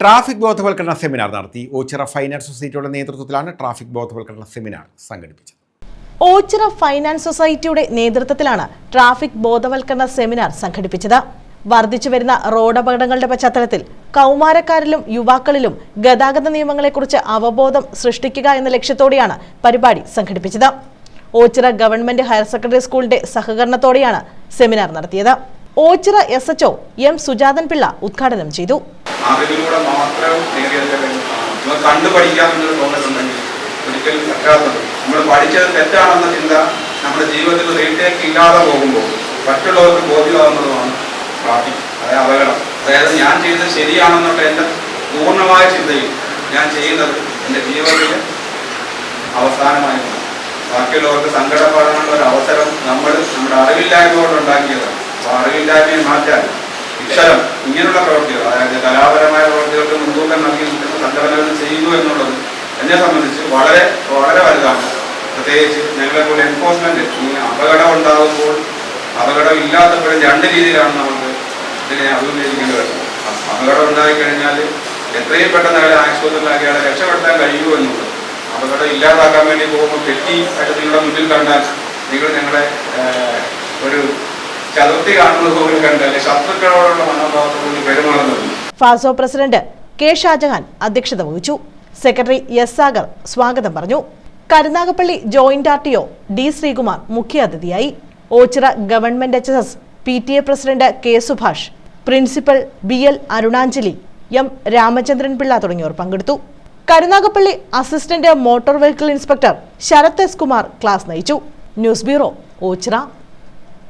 Traffic ബോധവൽക്കരണ seminar നടത്തി Ochira finance സൊസൈറ്റിയുടെ നേതൃത്വത്തിലാണ് ട്രാഫിക് ബോധവൽക്കരണ സെമിനാർ സംഘടിപ്പിച്ചത്. ഓച്ചിറ ഫൈനാൻസ് സൊസൈറ്റിയുടെ നേതൃത്വത്തിലാണ് ട്രാഫിക് ബോധവൽക്കരണ സെമിനാർ സംഘടിപ്പിച്ചത്. വർദ്ധിച്ചു വരുന്ന റോഡ് അപകടങ്ങളുടെ പശ്ചാത്തലത്തിൽ കൗമാരക്കാരിലും യുവാക്കളിലും ഗതാഗത നിയമങ്ങളെക്കുറിച്ച് അവബോധം സൃഷ്ടിക്കുക എന്ന ലക്ഷ്യത്തോടെയാണ് പരിപാടി സംഘടിപ്പിച്ചത്. ഓച്ചിറ ഗവൺമെന്റ് ഹയർ സെക്കൻഡറി സ്കൂളിന്റെ സഹകരണത്തോടെയാണ് സെമിനാർ നടത്തിയത്. Ochira S H O M Sujathan Pillai ഉദ്ഘാടനം ചെയ്തു. അറിവിലൂടെ മാത്രം നേടിയെടുക്കാൻ കഴിയും. നമ്മൾ കണ്ടു പഠിക്കാമെന്നൊരു തോന്നലുണ്ടെങ്കിൽ ഒരിക്കലും പറ്റാത്തത്. നമ്മൾ പഠിച്ചത് തെറ്റാണെന്ന ചിന്ത നമ്മുടെ ജീവിതത്തിൽ റീടേക്ക് ഇല്ലാതെ പോകുമ്പോൾ മറ്റുള്ളവർക്ക് ബോധ്യമാകുന്നതുമാണ് ട്രാഫിക് അതായത് അപകടം. അതായത് ഞാൻ ചെയ്തത് ശരിയാണെന്നുള്ള എന്റെ പൂർണമായ ചിന്തയിൽ ഞാൻ ചെയ്യുന്നത് എന്റെ ജീവിതത്തിൽ അവസാനമായി ബാക്കിയുള്ളവർക്ക് സങ്കടപ്പെടാനുള്ള ഒരു അവസരം നമ്മൾ നമ്മുടെ അറിവില്ലായ്മ കൊണ്ട് ഉണ്ടാക്കിയതാണ്. അപ്പോൾ അറിവില്ലായ്മയെ മാറ്റാൻ ഇത്തരം ഇങ്ങനെയുള്ള പ്രവൃത്തികൾ നൽകി സംഘടനകൾ ചെയ്യുന്നു എന്നുള്ളത് എന്നെ സംബന്ധിച്ച് വളരെ വളരെ വലുതാണ്. പ്രത്യേകിച്ച് ഞങ്ങളെ പോലെ എൻഫോഴ്സ്മെന്റ് ഈ അപകടം ഉണ്ടാകുമ്പോൾ അപകടം ഇല്ലാത്തപ്പോഴും രണ്ട് രീതിയിലാണ് നമുക്ക് ഇതിനെ അഭിമുഖീകരിക്കേണ്ടി വരുന്നത്. അപകടം ഉണ്ടായിക്കഴിഞ്ഞാൽ എത്രയും പെട്ടെന്ന് അയാളെ ആശുപത്രിയിലാക്കി അയാളെ രക്ഷപ്പെടുത്താൻ കഴിയുമോ എന്നുള്ളത്. അപകടം ഇല്ലാതാക്കാൻ വേണ്ടി പോകുമ്പോൾ തെറ്റി ആയിട്ട് നിങ്ങളുടെ മുന്നിൽ കണ്ടാൽ നിങ്ങൾ ഞങ്ങളെ ഒരു ചതുർത്ഥി കാണുന്നത് പോലും കണ്ട് അല്ലെങ്കിൽ ശത്രുക്കളോടുള്ള മനോഭാവത്തോടുകൂടി പെരുമാറുന്നത്. ഫാസോ പ്രസിഡന്റ് കെ ഷാജഹാൻ അധ്യക്ഷത വഹിച്ചു. സെക്രട്ടറി എസ് സാഗർ സ്വാഗതം പറഞ്ഞു. Karunagappally joint R T O D Sreekumar മുഖ്യാതിഥിയായി. Ochira government H S S P T A president K Subhash principal B L Arunanjali M Ramachandran Pillai തുടങ്ങിയവർ പങ്കെടുത്തു. Karunagappally assistant motor vehicle inspector Sarath S Kumar class നയിച്ചു. News bureau Ochira.